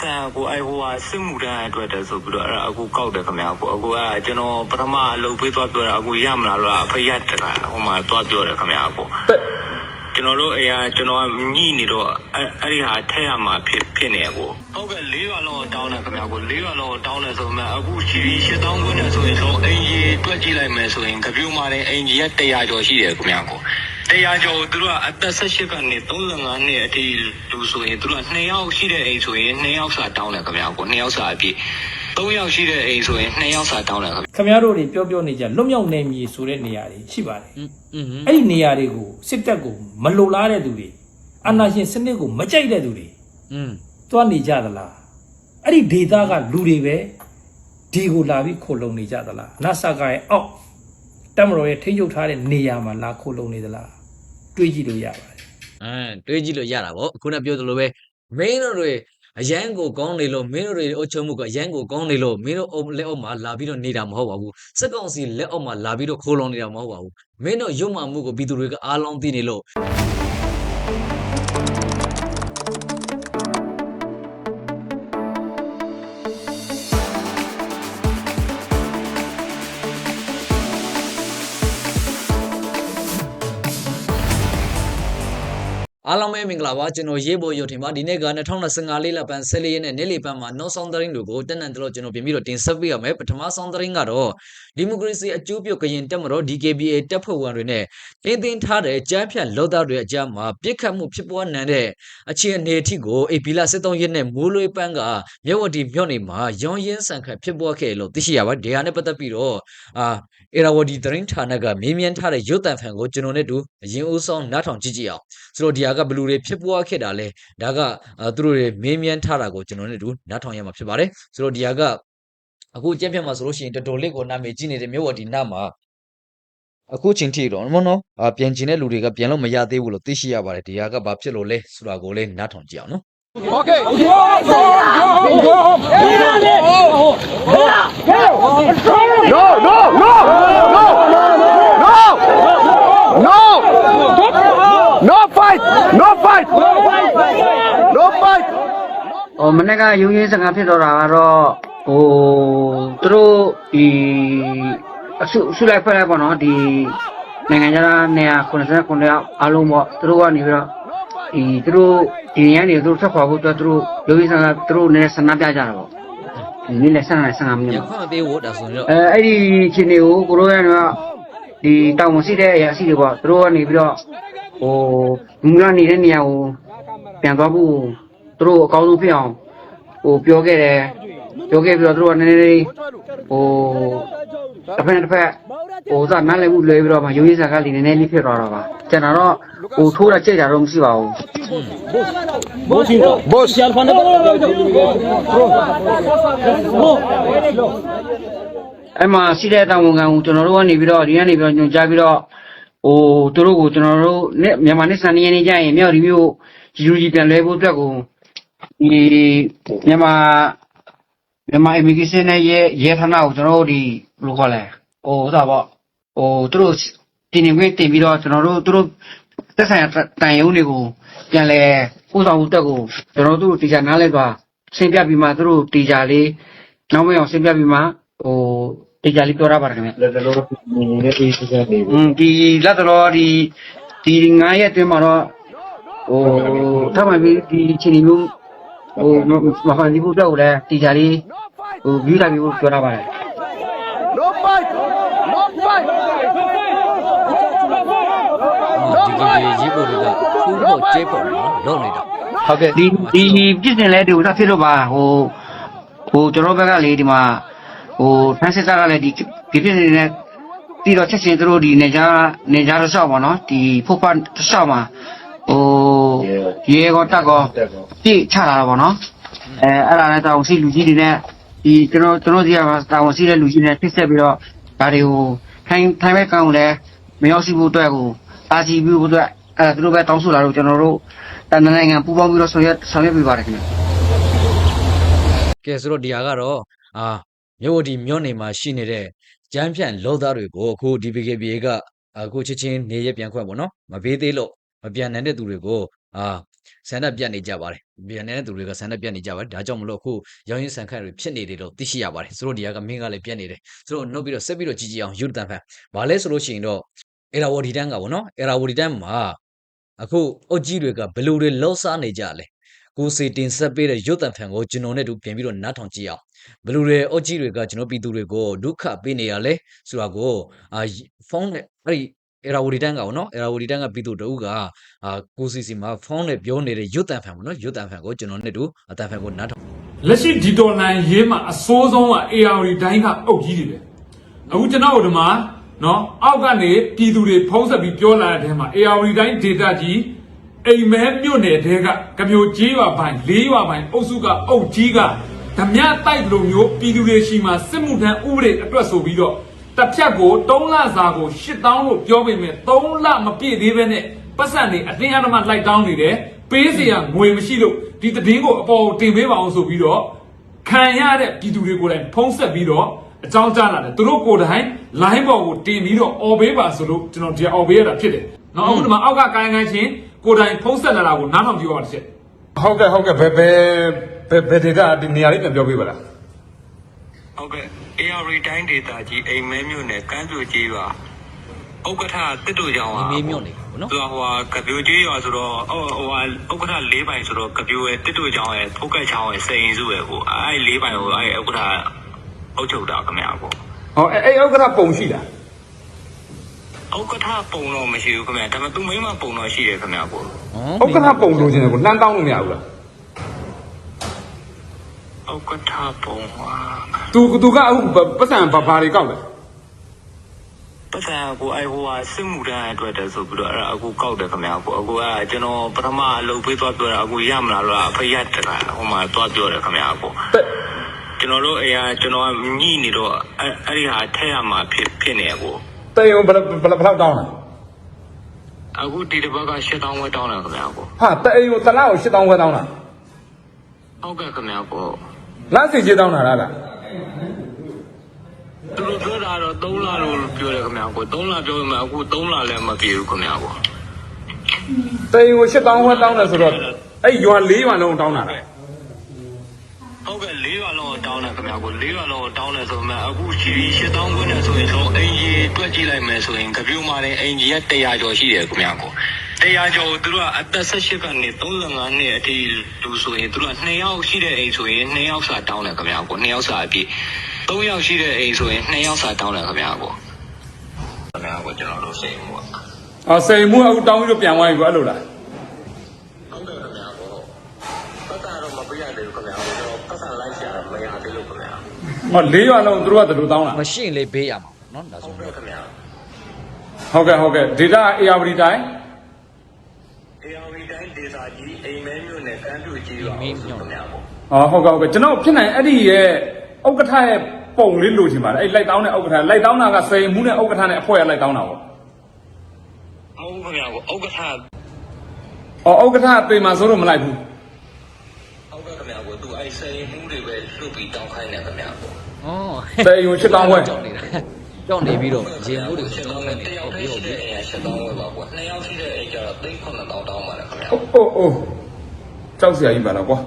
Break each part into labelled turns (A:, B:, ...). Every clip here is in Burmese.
A: ဆန်ကိုအဲဟိုဟာစစ်မှုတန်းအတွက်တည်းဆိုပြီးတော့အဲ့ဒါအခုကောက်တယ်ခင်ဗျာအခုအခုအဲကျွန်တော်ပထမအလုပ်ပေးသွားပြောတာအခုရမလားလို့အဖေရတက်ကဟိုမှာသွားပြောတယ်ခင်ဗျာအခု ကျွန်တော်တို့အရာကျွန်တော်ကညှိနေတော့အဲအဲ့ဒီဟာထည့်ရမှာဖြစ်ဖြစ်နေအခုဟုတ်ကဲ့၄ရွာလုံးတောင်းတယ်ခင်ဗျာအခု၄ရွာလုံးတောင်းတယ်ဆိုမှအခုချီ8000ခွန်းနဲ့ဆိုရင်တော့အင်ဂျီတွက်ကြည့်လိုက်မယ်ဆိုရင်ကပြူမာတဲ့အင်ဂျီက100ကျော်ရှိတယ်ခင်ဗျာကို100ကျော်သူတို့ကအသက်18ကနေ35နှစ်အထိလူဆိုရင်သူတို့က2ယောက်ရှိတဲ့အိမ်ဆိုရင်2ယောက်စာတောင်းတယ်ခင်ဗျာကို2ယောက်စာအပြည့် 3ယောက်ရှိတဲ့အိမ်ဆိုရင်2ယောက်စာတောင်းတာခင်
B: ခင်ဗျားတို့တွေပြောပြောနေကြလွတ်မြောက်နေမြေဆိုတဲ့နေရာတွေရှိပါတယ်အဲ့ဒီနေရာတွေကိုစစ်တပ်ကိုမလိုလားတဲ့သူတွေအာဏာရှင်စနစ်ကိုမကြိုက်တဲ့သူတွေ
C: อืม
B: တွားနေကြသလားအဲ့ဒီဒေသကလူတွေပဲဒီကိုလာပြီးခိုလုံနေကြသလားနတ်ဆာကရဲ့အောက်တမတော်ရဲ့ထိမ့်ချုပ်ထားတဲ့နေရာမှာလာခိုလုံနေသလားတွေးကြည့်လို့ရပါတယ်
C: အဲတွေးကြည့်လို့ရတာပေါ့ခုနပြောသလိုပဲမင်းတို့တွေ အရန်ကိုကောင်းနေလို့မင်းတို့တွေအုပ်ချုပ်မှုကအရန်ကိုကောင်းနေလို့မင်းတို့အုပ်လက်အောက်မှာလာပြီးတော့နေတာမဟုတ်ပါဘူးစက်ကောင်စီလက်အောက်မှာလာပြီးတော့ခိုးလုံနေတာမဟုတ်ပါဘူးမင်းတို့ရုံမှမှုကိုပြည်သူတွေကအားလုံးသိနေလို့ အားလုံးပဲမင်္ဂလာပါကျွန်တော်ရေးပေါ်ရုပ်ထင်ပါဒီနေ့က2025လေးလပန်း14ရက်နဲ့နေ့လယ်ပန်းမှာနောက်ဆုံးသတင်းတွေကိုတက်နန်တော့ကျွန်တော်ပြင်ပြီးတော့တင်ဆက်ပေးရမယ်ပထမဆုံးသတင်းကတော့ဒီမိုကရေစီအကျိုးပြုကရင်တက်မတော် DKBA တပ်ဖွဲ့ဝင်တွေနဲ့တင်းတင်းထားတဲ့ကြားဖြတ်လောသားတွေအကြားမှာပြစ်ခတ်မှုဖြစ်ပွားနိုင်တဲ့အခြေအနေအထိကိုအေပီလာ73ရက်နဲ့မိုးလွေးပန်းကမြဝတီမြို့နယ်မှာရောင်းရင်းဆန်ခတ်ဖြစ်ပွားခဲ့လို့သိရှိရပါတယ်ဒါနဲ့ပတ်သက်ပြီးတော့အာအေရာဝတီသတင်းဌာနကမေးမြန်းထားတဲ့ရုပ်တံဖန်ကိုကျွန်တော်နဲ့တူအရင်ဦးဆုံးနားထောင်ကြည့်ကြည့်အောင်ဆိုတော့ဒီဟာကဘယ်လူတွေဖြစ်ပွားခဲ့တာလဲဒါကအာသူတို့တွေမေးမြန်းထားတာကိုကျွန်တော်တို့နားထောင်ရမှာဖြစ်ပါတယ်ဆိုတော့ဒီဟာကအခုကြက်ပြတ်မှာဆိုလို့ရှိရင်တော်တော်လေးကိုနာမည်ကြီးနေတဲ့မြို့ဝတီနာမှာအခုချိန်ထိတော့မနော်အာပြန်ကျင်တဲ့လူတွေကပြန်လို့မရသေးဘူးလို့သိရှိရပါတယ်ဒီဟာကဘာဖြစ်လို့လဲဆိုတာကိုလည်းနားထောင်ကြည့်အောင်နော်
D: No, no, no, no, no, no, no fight, no fight, no fight.
E: ဟိုမနေ့ကရုံရင်းစကားဖြစ်တော့တာကတော့ဟိုသူတို့ဒီအစုအစုလိုက်ဖွဲ့လိုက်ပေါ့နော်ဒီနိုင်ငံခြားနေရာ89ယောက်အားလုံးပေါ့သူတို့ကနေပြီးတော့ ဒီသူတို့ဒီနေရာနေသူတို့ဆက်ခွာဖို့အတွက်သူတို့ရုံရင်းစကားသူတို့နည်းဆန္ဒပြကြတာပေါ့ဒီနေ့လည်းဆန္ဒနဲ့15မိနစ်
C: ရ
E: ပေါ့
C: ခွင့်မပေးဘူးဒါဆိုရင်တော့
E: အဲအဲ့ဒီချင်းတွေကိုကိုရိုးရကဒီတောင်မရှိတဲ့အရာရှိတွေပေါ့သူတို့ကနေပြီးတော့ဟိုမူလနေတဲ့နေရာကိုပြန်သွားဖို့သူတို့အကောင်းဆုံးဖြစ်အောင်ဟိုပြောခဲ့တယ် ပြောခဲ့ပြီးတော့သူတို့ကနည်းနည်းလေးဟိုတစ်ဖက်နဲ့တစ်ဖက်ဟိုစနားလည်မှုလွဲပြီးတော့မှရိုးရေးစာကလေးနည်းနည်းလေးဖြစ်သွားတာပါကျွန်တော်တော့ဟိုထိုးတာကြိတ်တာတော့မရှိပါဘူး
D: Boss,
E: အဲ့မှာရှိတဲ့တာဝန်ခံကိုကျွန်တော်တို့ကနေပြီးတော့ဒီကနေပြီးတော့ညွှန်ကြားပြီးတော့ဟိုသူတို့ကိုကျွန်တော်တို့နဲ့မြန်မာနဲ့စံနေရနေကြရင်မြောက်ဒီမျိုး GUG ပြန်လဲဖို့အတွက်ကိုဒီမြန်မာ မြန်မာ immigration နဲ့ရဲရဲဌာနကိုကျွန်တော်တို့ဒီဘယ်လိုခေါ်လဲဟိုဥစားပေါ့ဟိုသူတို့တင်နေခွင့်တင်ပြီးတော့ကျွန်တော်တို့သူတို့သက်ဆိုင်ရာတန်ရုံးတွေကိုပြန်လဲပို့ဆောင်ဖို့အတွက်ကိုကျွန်တော်တို့တီချာနားလဲသွားရှင်းပြပြီးမှသူတို့တီချာလေးနောက်မအောင်ရှင်းပြပြီးမှဟိုတီချာလေးပြောရပါတယ်ခင်ဗျ
D: လက်တော်နေတဲ့အေးစကားနေ
E: อืมဒီလက်တော်ဒီဒီ9ရက်အတွင်းမှာတော့ဟိုထပ်မှပြီးဒီချင်းဒီမျိုး ဟိုမဖန်ဒီဘူးတော့လည်းတီချာလေးဟိုဗီးလာပြီးပြောတာပါတယ်
D: No fight, no fight.
C: ဒီကကြီးရေးပေါ်တွေကဖူးဖို့ကျဲပေါ်နော်လုံးနေတာ
D: ဟုတ်ကဲ့
E: ဒီဒီပြစ်တင်လဲဒီဥစ္စာဖြစ်လို့ပါဟိုဟိုကျွန်တော်ဘက်ကလေဒီမှာဟိုဖန်စစ်သားကလည်းဒီဒီပြစ်နေတဲ့ပြီးတော့ချက်ချင်းသူတို့ဒီနေကြနေကြတော့ရှောက်ပါနော်ဒီဖုတ်ဖတ်ရှောက်မှာ ဟိုရေကောတက်ကော
D: တက်ကော
E: ပြည့်ချလာတာပေါ့နော်အဲအဲ့ဒါနဲ့တောင်စီလူကြီးတွေနဲ့ဒီကျွန်တော်ကျွန်တော်ဒီကတောင်စီတဲ့လူကြီးတွေဖြစ်ဆက်ပြီးတော့ဒါတွေကိုထိုင်ထိုင်ဘက်ကောင်ကိုလည်းမရောက်ရှိဖို့အတွက်ကိုအာစီပြီးဖို့အတွက်အဲသူတို့ပဲတောင်းဆိုလာလို့ကျွန်တော်တို့တန်တနိုင်ငံပူးပေါင်းပြီးတော့ဆောင်ရွက်ဆောင်ရွက်ပေးပါတယ်ခင်ဗျ
C: ကဲဆိုတော့ဒီဟာကတော့အာမြို့ဝတီမြို့နေမှာရှိနေတဲ့ကျန်းဖြန့်လောသားတွေကိုအခု DPKBA ကအခုချက်ချင်းနေရပြန်ခွင့်ပေါ့နော်မပေးသေးလို့ မပြန်နိုင်တဲ့သူတွေကိုအာဆန္ဒပြတ်နေကြပါတယ်ပြန်နေတဲ့သူတွေကဆန္ဒပြတ်နေကြပါတယ်ဒါကြောင့်မလို့အခုရောင်းရင်းဆန်ခတ်တွေဖြစ်နေတယ်လို့သိရှိရပါတယ်သူတို့ဒီကမင်းကလည်းပြတ်နေတယ်သူတို့နှုတ်ပြီးတော့ဆက်ပြီးတော့ကြည်ကြည်အောင်ယူတန်ဖန်ဘာလဲဆိုလို့ရှိရင်တော့အေရာဝဒီတန်းကဗောနော်အေရာဝဒီတန်းမှာအခုအုတ်ကြီးတွေကဘယ်လိုတွေလှော့စားနေကြလဲကိုစီတင်ဆက်ပေးတဲ့ရုတ်တန်ဖန်ကိုကျွန်တော်နဲ့တူပြန်ပြီးတော့နားထောင်ကြည့်အောင်ဘယ်လိုတွေအုတ်ကြီးတွေကကျွန်တော်ပြည်သူတွေကိုဒုက္ခပေးနေရလဲဆိုတာကိုအာဖုန်းနဲ့အဲ့ဒီ အေရာဝဒီတန်းကဗောနော်အေရာဝဒီတန်းကပြည်သူတအုပ်ကအာကိုစီစီမှာဖုန်းနဲ့ပြောနေတဲ့ရွတ်တန်ဖန်ပေါ့နော်ရွတ်တန်ဖန်ကိုကျွန်တော်နဲ့တူအတန်ဖန်ကိုနားထောင်
F: လက်ရှိဒီတော်လန်ရေးမှာအစိုးဆုံးက AR တိုင်းကအုပ်ကြီးတွေပဲအခုကျွန်တော်တို့ဒီမှာနော်အောက်ကနေပြည်သူတွေဖုံးဆက်ပြီးပြောလာတဲ့ထဲမှာ AR တိုင်း data ကြီးအိမ်မဲမြို့နယ်တဲကကမျိုးကြီးရွာပိုင်းလေးရွာပိုင်းအုပ်စုကအုပ်ကြီးကဓမြတိုက်လိုမျိုးပြည်သူတွေရှိမှစစ်မှုထမ်းဥပဒေအတွက်ဆိုပြီးတော့ တစ်ဖြတ်ကို3လစာကို8000လို့ပြောပေမဲ့3လမပြည့်သေးဘဲနဲ့ပတ်စံတွေအတင်းအဓမ္မလိုက်တောင်းနေတယ်ပေးစရာငွေမရှိလို့ဒီတည်င်းကိုအပေါ်တင်ပေးပါအောင်ဆိုပြီးတော့ခံရတဲ့ပြည်သူတွေကိုလည်းဖုံးဆက်ပြီးတော့အကြောင်းကြားလာတယ်သူတို့ကိုယ်တိုင် line ပေါ်ကိုတင်ပြီးတော့အော်ပေးပါဆိုလို့ကျွန်တော်ဒီအော်ပေးရတာဖြစ်တယ်နော်အခုဒီမှာအောက်ကကိုင်းကိုင်းချင်းကိုယ်တိုင်ဖုံးဆက်လာတာကိုနားထောင်ကြည့်ပါပါတစ်ချက်
G: ဟုတ်ကဲ့ဟုတ်ကဲ့ဘယ်ဘယ်ဘယ်ဒေတာဒီနေရာလေးပြန်ပြောပေးပါလား
A: ဟုတ်ကဲ့ AR တိုင်းဒေတာကြီးအိမ်မဲမြို့နယ်ကမ်းပြိုကြီးပါဥက္ကဋ္ဌတစ်တို့ကြောင့်
C: ဒီမေးမြွတ်နေတယ်ပေါ့နော်
A: သူကဟိုဟာကပြိုကြီးရွာဆိုတော့ဟိုဟိုဟာဥက္ကဋ္ဌ၄ပိုင်ဆိုတော့ကပြိုရဲ့တစ်တို့ကြောင့်ရဲ့ဖုတ်ကက်ချောင်းရဲ့စိန်စုရဲ့ဟိုအဲ့၄ပိုင်ကိုအဲ့ဥက္ကဋ္ဌအုပ်ချုပ်တာခင်ဗျာပေါ့
G: ဟောအဲ့အဲ့ဥက္ကဋ္ဌပုံရှိလား
A: ဥက္ကဋ္ဌပုံတော့မရှိဘူးခင်ဗျာဒါပေမဲ့သူမိမပုံတော့ရှိတယ်ခင်ဗျာပေါ့
G: ဥက္ကဋ္ဌပုံလိုချင်တယ်ကိုလှမ်းတောင်းလို့မရဘူးလား
A: ဥက္ကဋ္ဌပုံဟာ
G: သူသူကအခုပတ်စံဘာဘာတွေကောက်လဲ
A: ပတ်စံကိုအဲ့ဟိုဟာစစ်မှုတန်းအတွက်တည်းဆိုပြီးတော့အဲ့ဒါအခုကောက်တယ်ခင်ဗျာကိုအခုကကျွန်တော်ပထမအလုပ်ပေးသွားပြောတာအခုရမလားလို့အဖေရတတာဟိုမှာသွားပြောတယ်ခင်ဗျာကို
G: တက်
A: ကျွန်တော်တို့အရာကျွန်တော်ကညှိနေတော့အဲ့အဲ့ဒီဟာထက်ရမှာဖြစ်ဖြစ်နေကို
G: တေယုံဘယ်ဘယ်ဘယ်လောက်တောင်းလဲ
A: အခုဒီတစ်ပတ်က8000ဝက်တောင်းတယ်ခင်ဗျာကို
G: ဟာတေယုံတစ်လားကို8000ခွဲတောင်းတာ
A: ဟုတ်ကဲ့ခင်ဗျာကို
G: လက်စီချေတောင်းတာလားလား
A: သူတို့ပြောတာတော့3လလို့ပြောတယ်ခင်ဗျာကို3လပြောမှအခု3လလည်းမပြေဘူးခင်ဗျာကို
G: တေယုံ8000ခွဲတောင်းတယ်ဆိုတော့အဲ့ရွာ၄ရွာလုံးတောင်းတာလား
A: ဟုတ်ကဲ့၄ရွာလုံးကိုတောင်းတယ်ခင်ဗျာကို၄ရွာလုံးကိုတောင်းတယ်ဆိုမှအခုရှိပြီး8000ခွန်းနဲ့ဆိုရင်တော့အင်ဂျီတွက်ကြည့်လိုက်မယ်ဆိုရင်ကပြူမာတဲ့အင်ဂျီက100ကျော်ရှိတယ်ခင်ဗျာကို 100ကျော်သူတို့ကအသက်18ကနေ35နှစ်အထိလူဆိုရင်သူတို့က2ယောက်ရှိတဲ့အိမ်ဆိုရင်2ယောက်စာတောင်းတယ်ခင်ဗျာကို2ယောက်စာအပြည့်3ယောက်ရှိတဲ့အိမ်ဆိုရင်2ယောက်စာတောင်းတယ်ခင်ဗျာကိုခင်ဗျာကိုကျွန်တော်တို့စိတ်ပေါ့
G: အော်စိန်မှုအခုတောင်းပြီးတော့ပြန်သွားပြီကွအဲ့လိုလား
A: ဟုတ်တယ်ခင်ဗျာကိုပတ်တာတော့မပြရသေးဘူးခင်ဗျာကိုကျွန်တော်ပတ်စံလိုက်ရှာမရသေးလို့ခင်ဗျာ
G: ဟော၄ရွာလုံးသူတို့ကသူတို့တောင်းတာ
C: မရှိရင်လေးဘေးရမှာပေါ့နော်ဒါဆို
A: ဟုတ်
C: ရင်
A: ကဲ့ခင်ဗျာ
G: ဟုတ်ကဲ့ဟုတ်ကဲ့ဒေတာ AR တိုင်း
A: AR တိုင်းဒေတာကြီးအိမ်မဲမြို့နယ်ကမ်းပြူကြီးပါခင်ဗျာပေါ့
G: အော်ဟုတ်ကဲ့ဟုတ်ကဲ့ကျွန်တော်ဖြစ်နိုင်အဲ့ဒီရဲ့ဥက္ကဋ္ဌရဲ့ပုံလေးလိုချင်ပါတယ်အဲ့လိုက်တောင်းတဲ့ဥက္ကဋ္ဌလိုက်တောင်းတာကစိန်မှုနဲ့ဥက္ကဋ္ဌနဲ့အဖွဲ့ကလိုက်တောင်းတာပေါ့
A: မဟုတ်ဘူးခင်ဗျာကိုဥက္ကဋ္ဌ
G: အော်ဥက္ကဋ္ဌပေမှာဆိုတော့မလိုက်ဘူး
A: ဟုတ်ကဲ့ခင်ဗျာကိုသူအဲ့ဆိုင်မှုတွေပဲလွတ်ပြီးတောင်းခိုင်းတယ်ခင်ဗျာကို
C: ဩ
G: စိန်ယုံ8000ခွဲ
C: ကြောက်နေတာ ကြောက်နေပြီးတော့ရေမိုးတွေ
A: ချက်
C: ကြော
A: တော
C: က်
A: င်း
C: နေ
A: တယ်တ
C: တယ်
A: ယော
C: ဟု
A: က်
C: တ်
A: တ
C: ပြီ
A: ည်း
C: ဟုတ်
A: ရှိ
C: ပြီ
A: တဲ့အိမ်ကချက်တောင်းဝယ်ပါကွာနှစ်ယောက်ရှိတဲ့အိမ်ကျတော့3900တောင်းပါတယ်ခင်ဗျာ
G: အိုးအိုးအိုးကြောက်စရာကြီးပါလားကွာ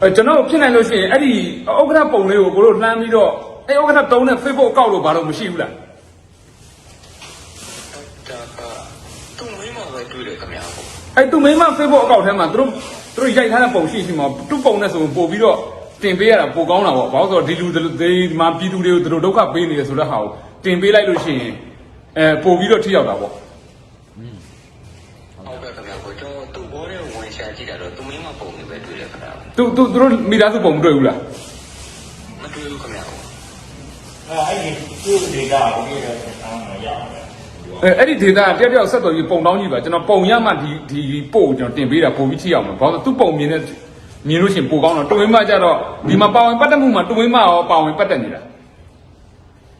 G: အဲကျွန်တော်ဖြစ်နိုင်လို့ရှိရင်အဲ့ဒီဥက္ကဋ္ဌပုံလေးကိုကိုတို့လှမ်းပြီးတော့အဲ့ဥက္ကဋ္ဌတုံးတဲ့ Facebook အကောင့်လို့ဘာလို့မရှိဘူးလား
A: ဒါကသူ့မင်းမပဲတွေ့တယ်ခင်ဗျာကို
G: အဲ့သူမိမ Facebook အကောင့်ထဲမှာသူတို့သူတို့ရိုက်ထားတဲ့ပုံရှိရှိမှာသူ့ပုံနဲ့ဆိုရင်ပို့ပြီးတော့ တင်ပေးရတာပိုကောင်းတာပေါ့ဘာလို့ဆိုတော့ဒီလူဒီမှာပြည်သူတွေကိုသူတို့ဒုက္ခပေးနေတယ်ဆိုတဲ့ဟာကိုတင်ပေးလိုက်လို့ရှိရင်အဲပို့ပြီးတော့ထိရောက်တာပေါ့
A: ဟုတ်ကဲ့ခင်ဗျာကိုကျွန်တော်သူ့ဘောတဲ့ဝင်ရှာကြည့်တာတော့သူ့မင်းမပုံနေပဲတွေ့တယ်ခင်ဗျာ
G: သူသူသူတို့မိသားစုပုံမတွေ့ဘူးလား
A: မတွေ့ဘူးခင်ဗျာကို
G: အဲအဲ့ဒီဒေတာတယောက်တယောက်ဆက်တော်ပြီးပုံတောင်းကြည့်ပါကျွန်တော်ပုံရမှဒီဒီပို့ကိုကျွန်တော်တင်ပေးတာပို့ပြီးထိအောင်မှာဘာလို့သူ့ပုံမြင်တဲ့ မြင်လို့ရှိရင်ပိုကောင်းတော့တွင်းမကြတော့ဒီမှာပါဝင်ပတ်သက်မှုမှာတွင်းမရောပါဝင်ပတ်သက်နေတာ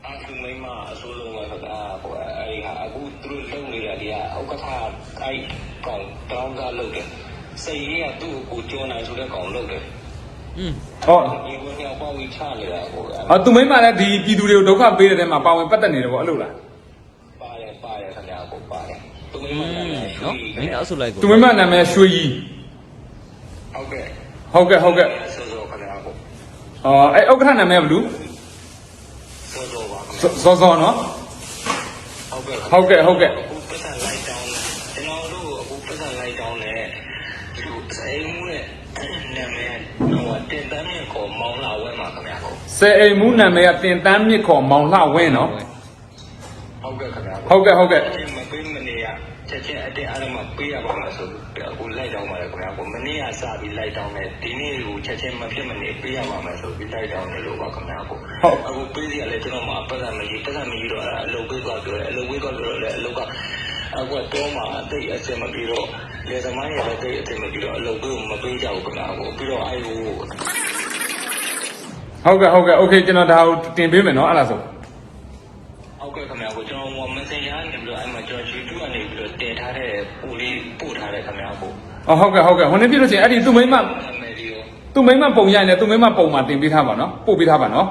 A: အဲ့သူမိမအစိုးလုံးကခင်ဗျာကိုအဲ့ဒီဟာအခုသူတို့လုံနေတာဒီကဥက္ကဋ္ဌအဲ့ကောင်တောင်းတာလုပ်တယ်စိတ်ရင်းကသူ့ကိုကြောနိုင်ဆိုတဲ့ကောင်လုပ်တယ်
C: อืม
G: ဟော
A: ဒီဝင်ရောက်ပေါ့ပြီးချနေတာကို
G: အော်သူမိမလည်းဒီပြည်သူတွေကိုဒုက္ခပေးတဲ့တဲမှာပါဝင်ပတ်သက်နေတယ်ပေါ့အဲ့လိုလား
A: ပါတယ်ပါတယ်ခင်ဗျာကိုပါတယ်သူမိမနာမည်ရွှေ
C: နော်မင်းအဆုလိုက်ကို
G: သူမိမနာမည်ရွှေကြီး
A: ဟုတ်ကဲ့
G: ဟုတ်ကဲ့ဟုတ်ကဲ့
A: စောစောခင်ဗျာကို
G: အော်အဲ့ဥက္ကဋ္ဌနာမည်ကဘယ်လူ
A: စောစောပါခင်ဗျာ
G: စောစောနော်
A: ဟုတ်ကဲ့
G: ဟုတ်ကဲ့ဟုတ်ကဲ့
A: အခုပတ်စံလိုက်တောင်းတယ်ကျွန်တော်တို့အခုပတ်စံလိုက်တောင်းတယ်ဒီလိုစိတ်မှုနဲ့နာမည်ဟိုတင်တန်းနဲ့ကိုမောင်းလာဝဲမှာခင်ဗျာကို
G: စေအိမ်မူနာမည်ကတင်တန်းမြစ်ခေါ်မောင်လှဝင်းနော်
A: ဟုတ်ကဲ့ခင်ဗျာ
G: ဟုတ်ကဲ့ဟုတ်ကဲ့
A: ချက်မပေးမနေရ ချက်ချင်းအတင်းအားမပေးရပါမယ်ဆိုပြီးအခုလိုက်တောင်းပါတယ်ခင်ဗျာကိုမနေ့ကစပြီးလိုက်တောင်းတယ်ဒီနေ့ကိုချက်ချင်းမဖြစ်မနေပေးရပါမယ်ဆိုပြီးလိုက်တောင်းတယ်လို့ပါခင်ဗျာကို
G: ဟုတ်
A: အခုပေးစီရလဲကျွန်တော်မှပတ်စံမရှိပတ်စံမရှိတော့အလုပ်ပေးသွားပြောတယ်အလုပ်ပေးသွားပြောတယ်အလုပ်ကအခုတော့မှတိတ်အစင်မပြီးတော့လေသမားရလည်းတိတ်အစင်မပြီးတော့အလုပ်ပေးမပေးကြဘူးခင်ဗျာကိုပြီးတော့အဲဟို
G: ဟုတ်ကဲ့ဟုတ်ကဲ့โอเคကျွန်တော်ဒါကိုတင်ပေးမယ်နော်အဲ့ဒါဆို
A: ဟုတ်ကဲ့ ထားတဲ့ပူလေးပို့ထားတဲ့ခင်ဗျာကို
G: အော်ဟုတ်ကဲ့ဟုတ်ကဲ့ဟိုနေ့ပြလို့ချင်းအဲ့ဒီသူမိမ
A: နာမည်ဒီကို
G: သူမိမပုံရရင်လည်းသူမိမပုံမှာတင်ပေးထားပါနော်ပို့ပေးထားပါနော်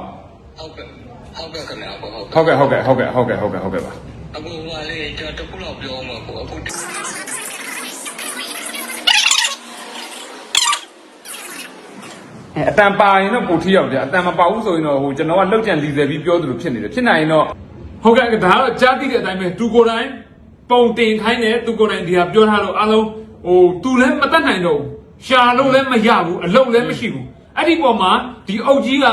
A: ဟုတ်ကဲ့ဟုတ်ကဲ့ခင်ဗျာကိုဟုတ်
G: ဟုတ်ကဲ့ဟုတ်ကဲ့ဟုတ်ကဲ့ဟုတ်ကဲ့ဟုတ်ကဲ့ဟုတ်ကဲ့ပါ
A: အခုဟိုကလေးကျွန်တော်တခုတော့ပြောမှာကိုအခု
G: အတန်ပါရင်တော့ပိုထိရောက်တယ်အတန်မပါဘူးဆိုရင်တော့ဟိုကျွန်တော်ကလောက်ကြံလီဆယ်ပြီးပြောသလိုဖြစ်နေတယ်ဖြစ်နိုင်ရင်တော့ဟုတ်ကဲ့ဒါကတော့ကြားသိတဲ့အတိုင်းပဲသူကိုယ်တိုင် ပုံတင်ခိုင်းတယ်သူကိုယ်တိုင်ဒီဟာပြောထားတော့အားလုံးဟိုသူလည်းမတတ်နိုင်တော့ဘူးရှာလို့လည်းမရဘူးအလုပ်လည်းမရှိဘူးအဲ့ဒီပေါ်မှာဒီအုပ်ကြီးက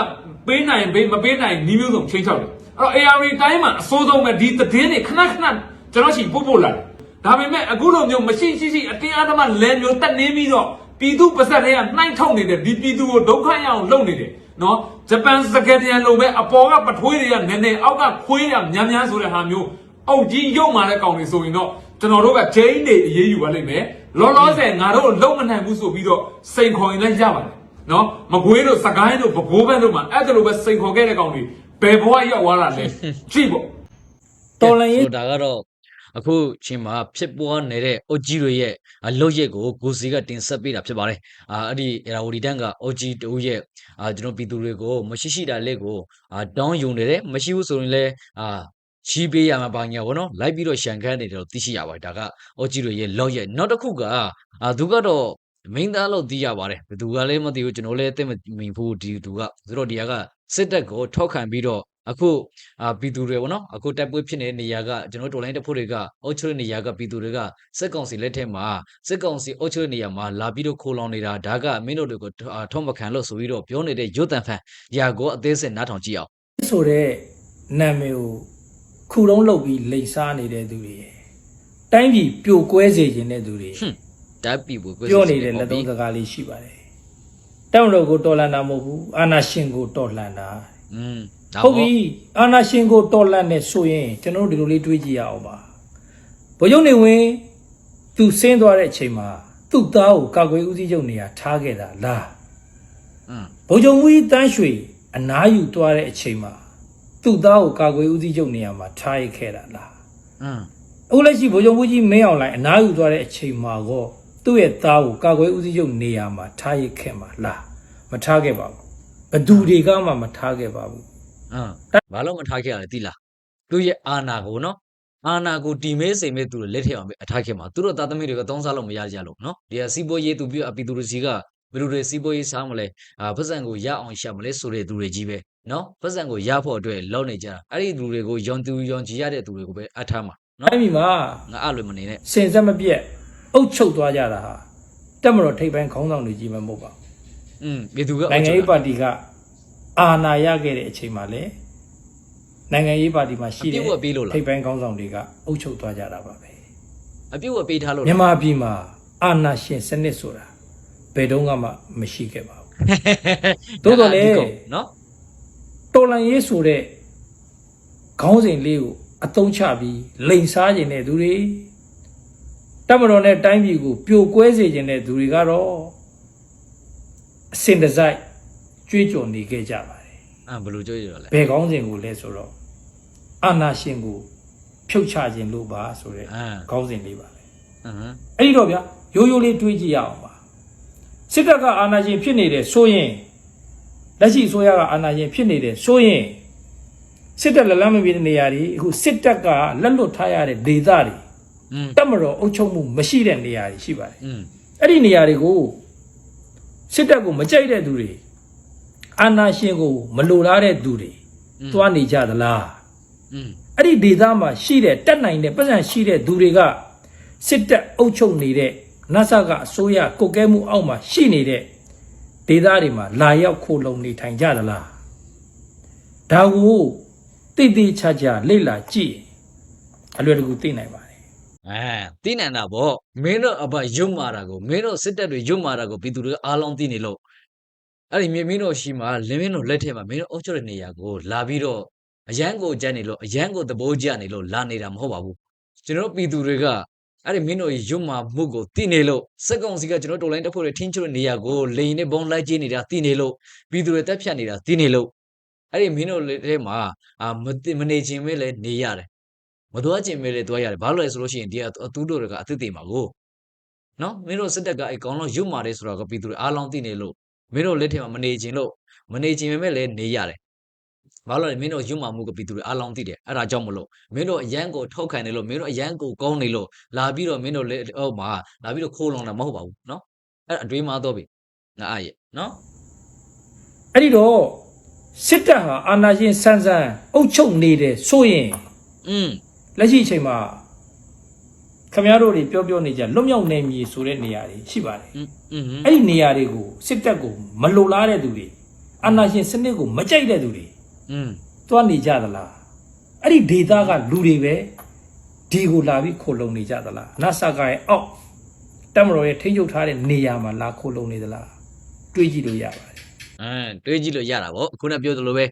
G: ပေးနိုင်ပေးမပေးနိုင်နီးမျိုးစုံချင်းချောက်တယ်အဲ့တော့ AR တိုင်းမှာအစိုးဆုံးပဲဒီသတင်းတွေခဏခဏကျွန်တော်ရှိပို့ပို့လာတယ်ဒါပေမဲ့အခုလိုမျိုးမရှိရှိရှိအတင်းအဓမ္မလဲမျိုးတက်နေပြီးတော့ပြည်သူပါဇက်တွေကနှိုင်းထောက်နေတဲ့ဒီပြည်သူကိုဒုက္ခရအောင်လုပ်နေတယ်နော်ဂျပန်စကက်တရန်လိုပဲအပေါ်ကပထွေးတွေကနည်းနည်းအောက်ကခွေးတွေကများများဆိုတဲ့ဟာမျိုး အုတ်ကြီးရုပ်မာတဲ့ကောင်တွေဆိုရင်တော့ကျွန်တော်တို့ကဂျိန်းတွေအေးအေးယူပါလိမ့်မယ်လောလောဆယ်ငါတို့လုံမနိုင်ဘူးဆိုပြီးတော့စိန်ခေါ်ရင်လည်းရပါတယ်နော်မကွေးတို့စကိုင်းတို့ပဲဘိုးဘန်းတို့မှာအဲ့ဒါလိုပဲစိန်ခေါ်ခဲ့တဲ့ကောင်တွေဘယ်ဘဝရောက်သွားတာလဲကြည့်ပေါ့
B: တော်လန်ရေး
C: ဆိုဒါကတော့အခုချင်းမှာဖြစ်ပွားနေတဲ့အုတ်ကြီးတွေရဲ့အလုတ်ရက်ကိုကိုစီကတင်ဆက်ပေးတာဖြစ်ပါတယ်။အာအဲ့ဒီအရာဝတီတန်းကအုတ်ကြီးတူရဲ့အာကျွန်တော်ပြည်သူတွေကိုမရှိရှိတာလက်ကိုအာတောင်းယုံနေတယ်မရှိဘူးဆိုရင်လည်းအာ ချီးပေးရမှာပါညာဘောနော်လိုက်ပြီးတော့ရှန်ခန်းနေတယ်လို့သိရှိရပါတယ်ဒါကအုတ်ကြီးတွေရဲ့လောက်ရက်နောက်တစ်ခုကအာသူကတော့မိန်းသားလို့သိရပါတယ်ဘယ်သူကလည်းမသိဘူးကျွန်တော်လည်းသိမမြင်ဘူးဒီသူကဆိုတော့ဒီကစစ်တပ်ကိုထောက်ခံပြီးတော့အခုအာပြည်သူတွေပေါ့နော်အခုတိုက်ပွဲဖြစ်နေတဲ့နေရာကကျွန်တော်တို့တော်လိုင်းတပ်ဖွဲ့တွေကအုပ်ချုပ်တဲ့နေရာကပြည်သူတွေကစစ်ကောင်စီလက်ထက်မှာစစ်ကောင်စီအုပ်ချုပ်တဲ့နေရာမှာလာပြီးတော့ခိုးလောင်နေတာဒါကမင်းတို့တွေကိုအာထောက်မခံလို့ဆိုပြီးတော့ပြောနေတဲ့ရွတ်တန်ဖန်ຢာကိုအသေးစိတ်နားထောင်ကြည့်အောင်
B: ဆိုတဲ့နာမည်ကို ခုလုံးလုပ်ပြီးလိန်စားနေတဲ့သူတွေတိုင်းပြည်ပြိုကွဲစေခြင်းတဲ့သူတွေ
C: ဟွန်းတပ်ပြည်ကို
B: ပြောနေတဲ့လက်သုံးစကားလေးရှိပါတယ်တောင်းတော်ကိုတော်လန်တာမဟုတ်ဘူးအာနာရှင်ကိုတော်လန်တာ
C: อืมဒါ
B: ဟုတ်
C: ပေါ့
B: ပြီအာနာရှင်ကိုတော်လန်နေဆိုရင်ကျွန်တော်တို့ဒီလိုလေးတွေးကြည့်ရအောင်ပါဘုရုံနေဝင်သူဆင်းသွားတဲ့အချိန်မှာသူ့သားကိုကာကွယ်ဦးစီးချုပ်နေရာထားခဲ့တာလား
C: อืม
B: ဗိုလ်ချုပ်မူကြီးတန်းရွှေအနားယူသွားတဲ့အချိန်မှာ သူ့သားကိုကာကွယ်ဦးစီးချုပ်နေရာမှာထားရခဲ့တာလား
C: အင်း
B: အခုလက်ရှိဗိုလ်ချုပ်ဘူးကြီးမင်းအောင်လှိုင်အနားယူသွားတဲ့အချိန်မှာကောသူ့ရဲ့သားကိုကာကွယ်ဦးစီးချုပ်နေရာမှာထားရခဲ့မှာလားမထားခဲ့ပါဘူးဘသူတွေကမှမထားခဲ့ပါဘူး
C: အင်းဘာလို့မထားခဲ့ရလဲသိလားသူ့ရဲ့အာဏာကိုနော်အာနာကိုတီမဲစိမ်မဲသူတို့လက်ထက်အောင်ပဲအထားခဲ့မှာသူတို့သားသမီးတွေကတောင်းစားလို့မရကြလို့နော်ဒီကစီးပွားရေးသူပြအပီသူတို့စီကဘယ်လိုတွေစီးပွားရေးစားမလဲအာပတ်စံကိုရအောင်ရှာမလဲဆိုတဲ့သူတွေကြီးပဲ နော်ပတ်စံကိုရဖို့အတွက်လောက်နေကြတာအဲ့ဒီသူတွေကိုယုံသူယုံကြည်ရတဲ့သူတွေကိုပဲအထားမှာနော်
B: အဲ့ဒီမှာ
C: ငါအလွယ်မနေနဲ့
B: စင်စက်မပြတ်အုပ်ချုပ်သွားကြတာဟာတက်မတော်ထိပ်ပိုင်းခေါင်းဆောင်တွေကြီးမှမဟုတ်ပါဘူး
C: อืมဘယ်သူက
B: နိုင်ငံရေးပါတီကအာဏာရခဲ့တဲ့အချိန်မှာလေနိုင်ငံရေးပါတီမှာရှိတဲ့ထိပ်ပိုင်းခေါင်းဆောင်တွေကအုပ်ချုပ်သွားကြတာပါပဲ
C: အပြုတ်ဝပေးထားလို့
B: မြန်မာပြည်မှာအာဏာရှင်စနစ်ဆိုတာဘယ်တော့မှမရှိခဲ့ပါဘူးသို့တော်လည်း
C: နော်
B: တော်လန်ရေးဆိုတဲ့ခေါင်းစဉ်လေးကိုအသုံးချပြီးလိန်စားခြင်းတဲ့သူတွေတပ်မတော်နဲ့တိုင်းပြည်ကိုပြိုကွဲစေခြင်းတဲ့သူတွေကတော့အစင်တစိုက်ကြွေးကြော်နေခဲ့ကြပါတယ်
C: အာဘယ်လိုကြွေးရလဲ
B: ဘယ်ခေါင်းစဉ်ကိုလဲဆိုတော့အာနာရှင်ကိုဖြုတ်ချခြင်းလို့ပါဆိုတဲ့
C: အာ
B: ခေါင်းစဉ်လေးပါပဲ
C: အဟမ်း
B: အဲ့ဒီတော့ဗျာရိုးရိုးလေးတွေးကြည့်ရအောင်ပါစစ်တပ်ကအာဏာရှင်ဖြစ်နေတယ်ဆိုရင် လက်ရှိအစိုးရကအာဏာရှင်ဖြစ်နေတယ်ဆိုရင်စစ်တပ်လက်လမ်းမပြေတဲ့နေရာတွေအခုစစ်တပ်ကလက်လွတ်ထားရတဲ့ဒေသတွေတက်မတော်အုပ်ချုပ်မှုမရှိတဲ့နေရာတွေရှိပါတယ်အဲ့ဒီနေရာတွေကိုစစ်တပ်ကိုမကြိုက်တဲ့သူတွေအာဏာရှင်ကိုမလိုလားတဲ့သူတွေသွားနေကြသလားအဲ့ဒီဒေသမှာရှိတဲ့တက်နိုင်တဲ့ပတ်စံရှိတဲ့သူတွေကစစ်တပ်အုပ်ချုပ်နေတဲ့နတ်ဆကအစိုးရကုတ်ကဲမှုအောက်မှာရှိနေတဲ့ ဒေသတွေမှာလာရောက်ခိုလုံနေထိုင်ကြသလားဒါကိုတိတိကျကျလေ့လာကြည့်ရင်အလွယ်တကူသိနိုင်ပါတယ်
C: အဲသိနိုင်တာဗောမင်းတို့အဘရုပ်မာတာကိုမင်းတို့စစ်တပ်တွေရုပ်မာတာကိုပြည်သူတွေအားလုံးသိနေလို့အဲ့ဒီမြင်းမင်းတို့ရှိမှလင်းမင်းတို့လက်ထက်မှာမင်းတို့အုပ်ချုပ်တဲ့နေရာကိုလာပြီးတော့အရန်ကိုကြက်နေလို့အရန်ကိုသဘောကျနေလို့လာနေတာမဟုတ်ပါဘူးကျွန်တော်တို့ပြည်သူတွေက အဲ့ဒီမင်းတို့ရုပ်မာမှုကိုသိနေလို့စက်ကောင်စီကကျွန်တော်တို့တော်လိုင်းတက်ဖို့တွေထင်းချွတ်တဲ့နေရာကိုလိန်နဲ့ဘုံလိုက်ကျင်းနေတာသိနေလို့ပြည်သူတွေတက်ဖြတ်နေတာသိနေလို့အဲ့ဒီမင်းတို့လက်ထဲမှာအာမသိမနေခြင်းပဲလဲနေရတယ်မသွားကျင်မဲလေသွားရတယ်ဘာလို့လဲဆိုလို့ရှိရင်ဒီအတူတို့တွေကအသစ်တွေမှာကိုနော်မင်းတို့စစ်တပ်ကအဲ့ကောင်းလုံးရုပ်မာတယ်ဆိုတော့ကပြည်သူတွေအားလုံးသိနေလို့မင်းတို့လက်ထက်မှာမနေခြင်းလို့မနေခြင်းပဲမဲ့လည်းနေရတယ် ဘာလို့လဲမင်းတို့ရုပ်မာမှုကပြည်သူတွေအားလုံးသိတယ်အဲ့ဒါကြောင့်မလို့မင်းတို့အရန်ကိုထောက်ခံနေလို့မင်းတို့အရန်ကိုကောင်းနေလို့လာပြီးတော့မင်းတို့လက်ဟိုမှာလာပြီးတော့ခိုးလုံတာမဟုတ်ပါဘူးနော်အဲ့အတွေးမှာတော့ပြီငါအားရဲ့နော်
B: အဲ့ဒီတော့စစ်တပ်ဟာအာဏာရှင်ဆန်းဆန်းအုပ်ချုပ်နေတယ်ဆိုရင်
C: อืม
B: လက်ရှိအချိန်မှာခင်ဗျားတို့တွေပြောပြောနေကြလွတ်မြောက်နေမည်ဆိုတဲ့နေရာတွေရှိပါတယ်
C: อืมอืม
B: အဲ့ဒီနေရာတွေကိုစစ်တပ်ကိုမလိုလားတဲ့သူတွေအာဏာရှင်စနစ်ကိုမကြိုက်တဲ့သူတွေ
C: อืม
B: သွားနေကြသလားအဲ့ဒီဒေသကလူတွေပဲဒီကိုလာပြီးခိုလုံနေကြသလားနတ်ဆာကရဲ့အောက်တမတော်ရဲ့ထိန်းချုပ်ထားတဲ့နေရာမှာလာခိုလုံနေသလားတွေးကြည့်လို့ရပါတယ်
C: အဲတွေးကြည့်လို့ရတာဗောခုနပြောသလိုပဲ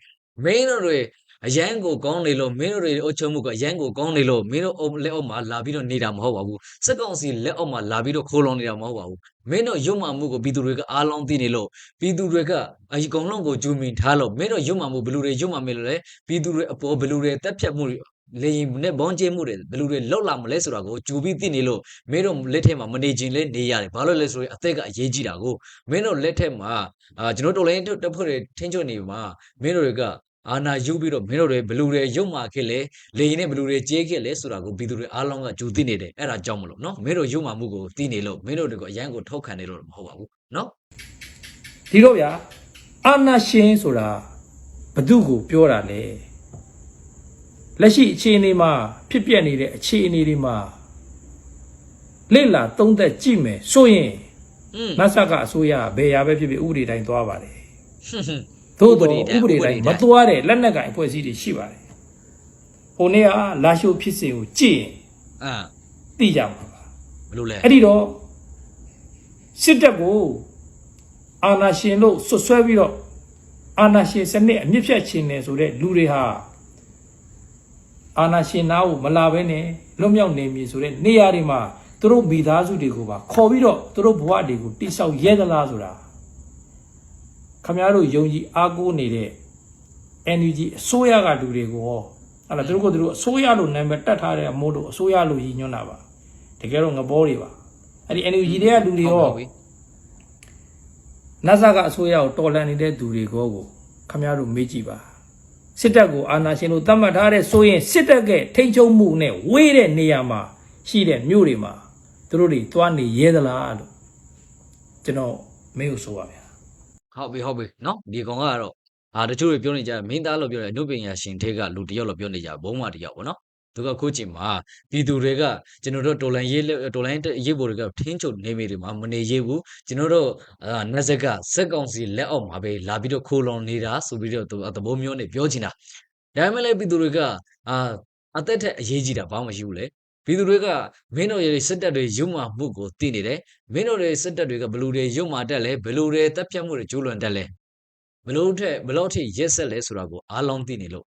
C: မင်းတို့တွေ အရန်ကိုကောင်းနေလို့မင်းတို့တွေအုပ်ချုပ်မှုကအရန်ကိုကောင်းနေလို့မင်းတို့အုပ်လက်အောက်မှာလာပြီးတော့နေတာမဟုတ်ပါဘူးစက်ကောင်စီလက်အောက်မှာလာပြီးတော့ခိုးလုံနေတာမဟုတ်ပါဘူးမင်းတို့ရုပ်မှမှုကိုပြည်သူတွေကအားလုံးသိနေလို့ပြည်သူတွေကအဒီကောင်လုံးကိုဂျူမင်ထားလို့မင်းတို့ရုပ်မှမှုဘယ်လူတွေရုပ်မှမဲလို့လဲပြည်သူတွေအပေါ်ဘယ်လူတွေတက်ဖြတ်မှုတွေလေရင်နဲ့ဘောင်းကျင်းမှုတွေဘယ်လူတွေလောက်လာမလဲဆိုတာကိုဂျူပြီးသိနေလို့မင်းတို့လက်ထက်မှာမနေခြင်းလဲနေရတယ်ဘာလို့လဲဆိုရင်အသက်ကအရေးကြီးတာကိုမင်းတို့လက်ထက်မှာအာကျွန်တော်တို့လည်းတက်ဖွဲ့တွေထင်းချွတ်နေမှာမင်းတို့တွေက အာနာယူပြီးတော့မင်းတို့တွေဘလူတွေရုပ်မာခဲ့လေလေရင်နဲ့ဘလူတွေကြေးခဲ့လေဆိုတာကိုပြည်သူတွေအားလုံးကဂျူသိနေတယ်အဲ့ဒါကြောင့်မလို့နော်မင်းတို့ရုပ်မာမှုကိုသိနေလို့မင်းတို့တွေကိုအရန်ကိုထောက်ခံနေလို့မဟုတ်ပါဘူးနော်
B: ဒီတော့ဗျာအာနာရှင်ဆိုတာဘသူကိုပြောတာလဲလက်ရှိအခြေအနေမှာဖြစ်ပျက်နေတဲ့အခြေအနေတွေမှာလေ့လာသုံးသက်ကြည့်မယ်ဆိုရင်
C: อืม
B: မဆတ်ကအစိုးရကဘယ်ရာပဲဖြစ်ဖြစ်ဥပဒေတိုင်းသွားပါတယ်
C: ဟွန်းဟွန်း
B: သို့တော့ဥပဒေတိုင်းမသွားတဲ့လက်နက်ကင်အဖွဲ့အစည်းတွေရှိပါတယ်ဟိုနေ့ကလာရှိုးဖြစ်စဉ်ကိုကြည့်ရင်
C: အာ
B: သိကြမှာပါ
C: ဘလို့လဲ
B: အဲ့ဒီတော့စစ်တပ်ကိုအာဏာရှင်လို့ဆွဆွဲပြီးတော့အာဏာရှင်စနစ်အမြင့်ဖြတ်ခြင်းနေဆိုတဲ့လူတွေဟာအာဏာရှင်နားကိုမလာဘဲနဲ့လွတ်မြောက်နေမည်ဆိုတဲ့နေရာတွေမှာသူတို့မိသားစုတွေကိုပါခေါ်ပြီးတော့သူတို့ဘဝတွေကိုတိဆောက်ရဲသလားဆိုတာ ခမရတို့ယုံကြည်အားကိုးနေတဲ့ NUG အစိုးရကလူတွေကိုဟောအဲ့ဒါသူတို့ကသူတို့အစိုးရလို့နာမည်တက်ထားတဲ့မို့လို့အစိုးရလို့ရည်ညွှန်းတာပါတကယ်တော့ငဘောတွေပါအဲ့ဒီ NUG တွေကလူတွေ
C: ဟုတ်
B: ရော
C: ပါပြီ
B: နတ်ဆာကအစိုးရကိုတော်လှန်နေတဲ့သူတွေကိုကိုခမရတို့မေးကြည့်ပါစစ်တပ်ကိုအာဏာရှင်လို့သတ်မှတ်ထားတဲ့ဆိုရင်စစ်တပ်ကထိန်းချုပ်မှုနဲ့ဝေးတဲ့နေရာမှာရှိတဲ့မြို့တွေမှာသူတို့တွေသွားနေရဲသလားလို့ကျွန်တော်မေးလို့ဆိုပါဗျာ
C: ဟုတ်ပြီဟုတ်ပြီနော်ဒီကောင်ကတော့အာတချို့တွေပြောနေကြတယ်မင်းသားလို့ပြောတယ်အနုပညာရှင်တွေကလူတစ်ယောက်လို့ပြောနေကြတယ်ဘုံမတစ်ယောက်ပေါ့နော်သူကခုချိန်မှာပြည်သူတွေကကျွန်တော်တို့တော်လန်ရေးလက်တော်လန်ရေးပေါ်တွေကထင်းချုပ်နေမိတွေမှာမနေရဘူးကျွန်တော်တို့အာနတ်ဇက်ကစက်ကောင်စီလက်အောက်မှာပဲလာပြီးတော့ခိုးလုံနေတာဆိုပြီးတော့သူသဘောမျိုးနဲ့ပြောချင်တာဒါပေမဲ့လည်းပြည်သူတွေကအာအသက်ထက်အရေးကြီးတာဘာမှမရှိဘူးလေ ပြည်သူတွေကမင်းတို့ရဲ့စစ်တပ်တွေရုံမှမှုကိုသိနေတယ်မင်းတို့ရဲ့စစ်တပ်တွေကဘလူတွေရုံမှတက်လဲဘလူတွေတပ်ဖြတ်မှုတွေကျူးလွန်တက်လဲဘလို့ထက်ဘလို့ထိရက်ဆက်လဲဆိုတာကိုအားလုံးသိနေလို့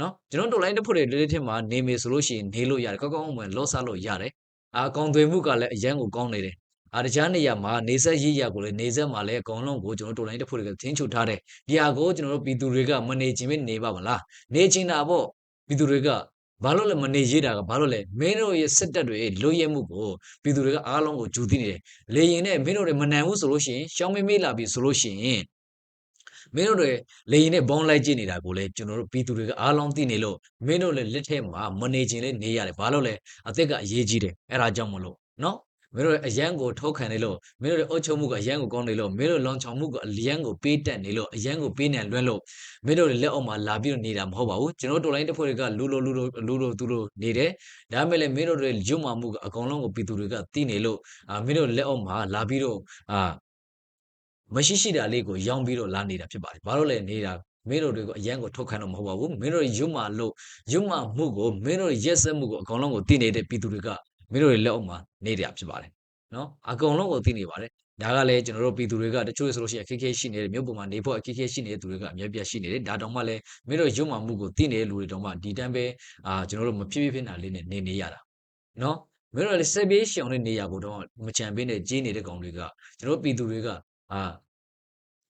C: နော်ကျွန်တော်တို့လိုင်းတစ်ဖို့တွေလေးလေးထင်မှာနေမေဆိုလို့ရှိရင်နေလို့ရတယ်ကောက်ကောက်ဝင်လောဆလို့ရတယ်အာအကောင်သွေမှုကလည်းအရန်ကိုကောင်းနေတယ်အာတခြားနေရာမှာနေဆက်ရေးရကိုလည်းနေဆက်မှာလည်းအကောင်လုံးကိုကျွန်တော်တို့လိုင်းတစ်ဖို့တွေကသင်းချုပ်ထားတယ်ဒီဟာကိုကျွန်တော်တို့ပြည်သူတွေကမနေခြင်းပဲနေပါမလားနေခြင်းတာပေါ့ပြည်သူတွေက ဘာလို့လဲမနေရတာကဘာလို့လဲမင်းတို့ရဲ့စစ်တပ်တွေလွတ်ရဲမှုကိုပြည်သူတွေကအားလုံးကိုဂျူသိနေတယ်လေရင်နဲ့မင်းတို့တွေမနိုင်ဘူးဆိုလို့ရှိရင်ရှောင်းမေးမေးလာပြီဆိုလို့ရှိရင်မင်းတို့တွေလေရင်နဲ့ဘောင်းလိုက်ကြည့်နေတာကိုလည်းကျွန်တော်တို့ပြည်သူတွေကအားလုံးသိနေလို့မင်းတို့လည်းလက်ထက်မှာမနေခြင်းလည်းနေရတယ်ဘာလို့လဲအသက်ကအရေးကြီးတယ်အဲ့ဒါကြောင့်မလို့နော် မင်းတို့အရန်ကိုထောက်ခံနေလို့မင်းတို့ရဲ့အုပ်ချုပ်မှုကအရန်ကိုကောင်းနေလို့မင်းတို့လွန်ချောင်မှုကအရန်ကိုပေးတက်နေလို့အရန်ကိုပေးနေလွန်းလို့မင်းတို့လက်အောက်မှာလာပြီးတော့နေတာမဟုတ်ပါဘူးကျွန်တော်တို့တော်လိုင်းတစ်ဖွဲ့တွေကလူလိုလူလိုလူလိုသူလိုနေတယ်ဒါပေမဲ့လည်းမင်းတို့တွေညွတ်မှမှုကအကောင်လုံးကိုပြည်သူတွေကသိနေလို့အာမင်းတို့လက်အောက်မှာလာပြီးတော့အာမရှိရှိတာလေးကိုရောင်းပြီးတော့လာနေတာဖြစ်ပါတယ်။ဘာလို့လဲနေတာမင်းတို့တွေကိုအရန်ကိုထုတ်ခံတော့မဟုတ်ပါဘူး။မင်းတို့ရုံမာလို့ရုံမာမှုကိုမင်းတို့ရက်စက်မှုကိုအကောင်လုံးကိုသိနေတဲ့ပြည်သူတွေက မင်းတို့ရဲ့လက်အောက်မှာနေတာဖြစ်ပါတယ်။နော်အကောင်လုံးကိုသိနေပါတယ်။ဒါကလည်းကျွန်တော်တို့ပြည်သူတွေကတချို့ဆိုလို့ရှိရင်အခက်အခဲရှိနေတယ်မြို့ပေါ်မှာနေဖို့အခက်အခဲရှိနေတဲ့သူတွေကအများပြားရှိနေတယ်။ဒါတောင်မှလည်းမင်းတို့ရုံမာမှုကိုသိနေတဲ့လူတွေတောင်မှဒီတန်းပဲအာကျွန်တော်တို့မဖြစ်ဖြစ်ဖြစ်နာလေးနဲ့နေနေရတာ။နော်မင်းတို့လည်းစက်ပေးရှောင်တဲ့နေရာကိုတော့မချန်ပေးနဲ့ကြီးနေတဲ့ကောင်တွေကကျွန်တော်တို့ပြည်သူတွေကအာ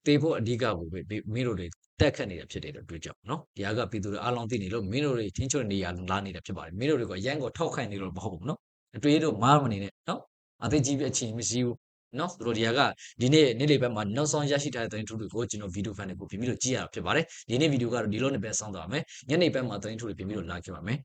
C: တေဖို့အဓိကကိုပဲမင်းတို့တွေတက်ခတ်နေတာဖြစ်တယ်လို့တွေ့ကြအောင်နော်ဒီဟာကပြည်သူတွေအားလုံးသိနေလို့မင်းတို့တွေချင်းချွတ်နေရလာနေတာဖြစ်ပါတယ်မင်းတို့တွေကရန်ကိုထောက်ခိုင်းနေလို့မဟုတ်ဘူးနော် အတွေ့အကြုံမားမနေနဲ့နော်အသိကြီးပဲအချိန်မရှိဘူးနော်သူတို့ဒီဟာကဒီနေ့နေ့လေးဘက်မှာနောက်ဆုံးရရှိထားတဲ့သတင်းထုတွေကိုကျွန်တော်ဗီဒီယိုဖိုင်တွေကိုပြင်ပြီးတော့ကြည့်ရတာဖြစ်ပါတယ်ဒီနေ့ဗီဒီယိုကတော့ဒီလိုနဲ့ပဲဆောင်းသွားပါမယ်ညနေဘက်မှာသတင်းထုတွေပြင်ပြီးတော့လာခဲ့ပါမယ်